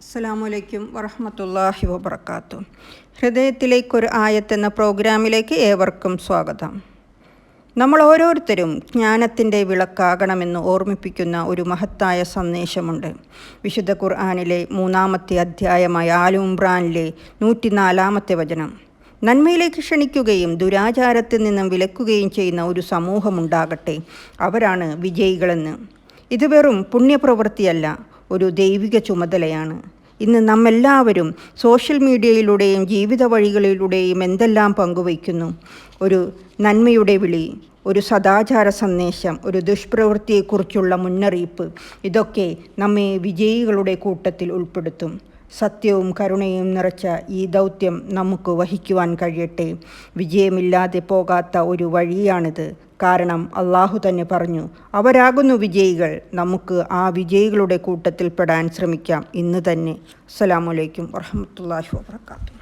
അസ്സലാമലൈക്കും വറഹമത്തല്ലാഹി വബർക്കാത്തു ഹൃദയത്തിലേക്കൊരു ആയത്തെന്ന പ്രോഗ്രാമിലേക്ക് ഏവർക്കും സ്വാഗതം. നമ്മൾ ഓരോരുത്തരും ജ്ഞാനത്തിന്റെ വിളക്കാകണമെന്ന് ഓർമ്മിപ്പിക്കുന്ന ഒരു മഹത്തായ സന്ദേശമുണ്ട്. വിശുദ്ധ ഖുർആാനിലെ മൂന്നാമത്തെ അധ്യായമായ ആലുംബ്രാനിലെ നൂറ്റിനാലാമത്തെ വചനം. നന്മയിലേക്ക് ക്ഷണിക്കുകയും ദുരാചാരത്തിൽ നിന്നും വിലക്കുകയും ചെയ്യുന്ന ഒരു സമൂഹമുണ്ടാകട്ടെ. അവരാണ് വിജയികളെന്ന്. ഇത് വെറും പുണ്യപ്രവൃത്തിയല്ല. ഒരു ദൈവിക ചുമതലയാണ്. ഇന്ന് നമ്മെല്ലാവരും സോഷ്യൽ മീഡിയയിലൂടെയും ജീവിത വഴികളിലൂടെയും എന്തെല്ലാം പങ്കുവയ്ക്കുന്നു? ഒരു നന്മയുടെ വിളി ഒരു സദാചാര സന്ദേശം ഒരു ദുഷ്പ്രവൃത്തിയെക്കുറിച്ചുള്ള മുന്നറിയിപ്പ് ഇതൊക്കെ നമ്മെ വിജയികളുടെ കൂട്ടത്തിൽ ഉൾപ്പെടുത്തും. സത്യവും കരുണയും നിറച്ച ഈ ദൗത്യം നമുക്ക് വഹിക്കുവാൻ കഴിയട്ടെ. വിജയമില്ലാതെ പോകാത്ത ഒരു വഴിയാണിത്. കാരണം അള്ളാഹു തന്നെ പറഞ്ഞു അവരാകുന്നു വിജയികൾ. നമുക്ക് ആ വിജയികളുടെ കൂട്ടത്തിൽ പെടാൻ ശ്രമിക്കാം. ഇന്ന് തന്നെ. അസ്സലാമലൈക്കും വറഹമത്തല്ലാഹി വാബർക്കാത്തു